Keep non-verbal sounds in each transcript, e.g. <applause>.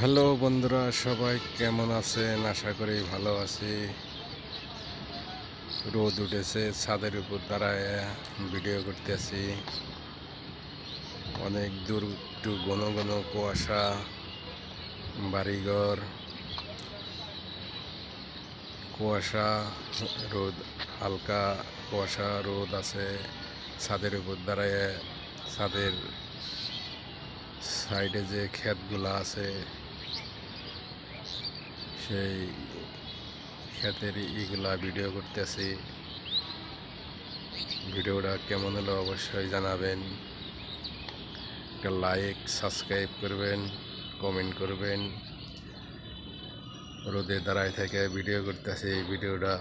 Hello বন্ধুরা, সবাই কেমন আছেন? আশা করি ভালো আছি। রোদ উঠেছে, ছাদের উপর দাঁড়ায় ভিডিও করতেছি। অনেক দূর একটু ঘন ঘন কুয়াশা, বাড়িঘর, কুয়াশা, রোদ, হালকা কুয়াশা, রোদ আছে। ছাদের উপর দাঁড়ায় ছাদের সাইডে যে ক্ষেতগুলো আছে সেই ক্ষেতের ইগুলা ভিডিও করতেছি। ভিডিওটা কেমন হলো অবশ্যই জানাবেন। একটা লাইক সাবস্ক্রাইব করবেন কমেন্ট করবেন। রোদে দাঁড়ায় থেকে ভিডিও করতেছি। এই ভিডিওটা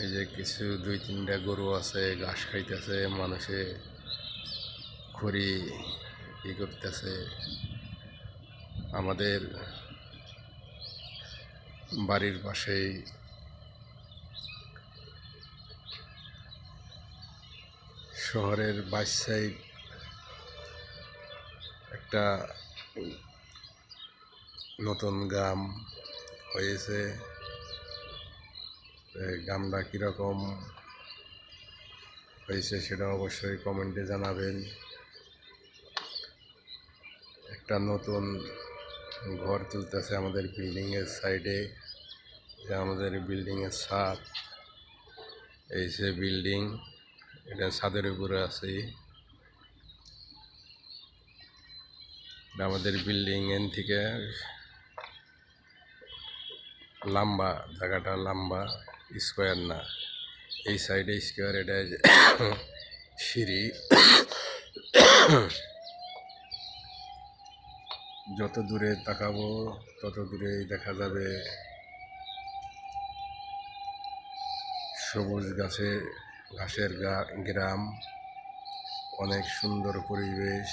এই যে কিছু দুই তিনটা গরু আছে, ঘাস খাইতেছে, মানুষে খড়ি ই করতেছে। আমাদের বাড়ির পাশেই। শহরের বাইশ সাইড একটা নতুন গ্রাম হয়েছে। গ্রামটা কীরকম হয়েছে সেটা অবশ্যই কমেন্টে জানাবেন। একটা নতুন ঘর তুলতেছে আমাদের বিল্ডিংয়ের সাইডে। আমাদের বিল্ডিংয়ের ছাদ, এই যে বিল্ডিং, এটা ছাদের উপরে আছে। আমাদের বিল্ডিং এর থেকে লম্বা, জায়গাটা লম্বা, স্কোয়ার না। এই সাইডে স্কোয়ার, এটা <coughs> সিঁড়ি। <coughs> যত দূরে তাকাবো, তত দূরেই দেখা যাবে। সবুজ গাছে, ঘাসের গ্রাম, অনেক সুন্দর পরিবেশ।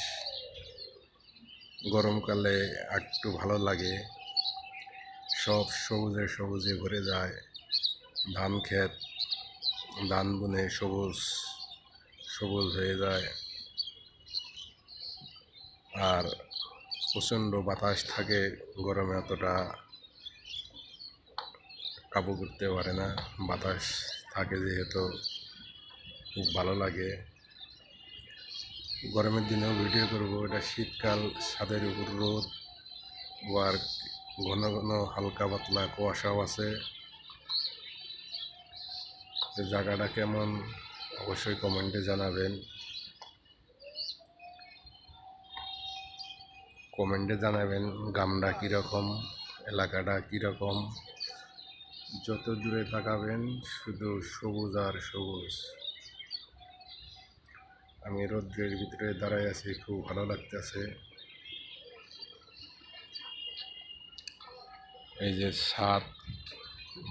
গরমকালে একটু ভালো লাগে। সব সবুজে সবুজে ভরে যায়। ধান ক্ষেত, ধান বুনে সবুজ সবুজ হয়ে যায়। আর প্রচণ্ড বাতাস থাকে, গরমে অতটা কাবু করতে পারে না বাতাস। থাকে যেহেতু খুব ভালো লাগে, গরমের দিনেও ভিডিও করব। এটা শীতকাল, ছাদের উপর রোদ আর ঘন ঘন হালকা পাতলা কুয়াশাও আছে। জায়গাটা কেমন? অবশ্যই কমেন্টে জানাবেন। কমেন্টে জানাবেন গামটা কীরকম, এলাকাটা কীরকম। যত দূরে তাকাবেন, শুধু সবুজ আর সবুজ। আমি রৌদ্রের ভিতরে দাঁড়াই আছি, খুব ভালো লাগতেছে। এই যে ছাদ,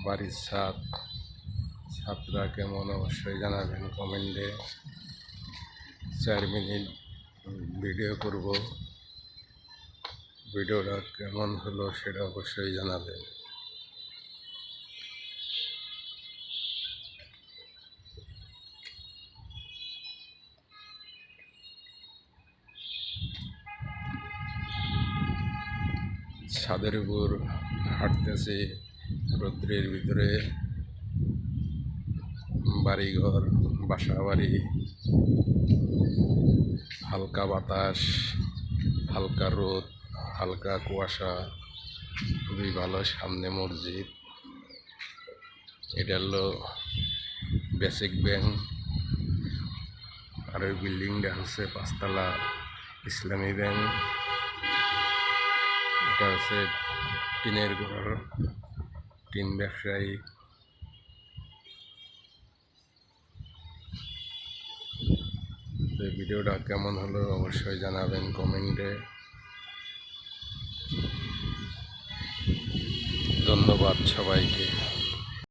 বাড়ির ছাদ, ছাদটা কেমন অবশ্যই জানাবেন কমেন্টে। চার মিনিট ভিডিও করব। ভিডিওটা কেমন হলো সেটা অবশ্যই জানাবেন। ছাদের উপর হাঁটতেছে, রৌদ্রের ভিতরে বাড়িঘর বাসা বাড়ি হালকা বাতাস, হালকা রোদ, হালকা কুয়াশা, খুবই ভালো সামনে মসজিদ। এটা হলো বেসিক ব্যাংক। আর ওই বিল্ডিংটা হচ্ছে পাঁচতলা ইসলামী ব্যাংক। এটা হচ্ছে টিনের ঘর, টিন ব্যবসায়ী। তো ভিডিওটা কেমন হলো অবশ্যই জানাবেন কমেন্টে। ধন্যবাদ সবাইকে।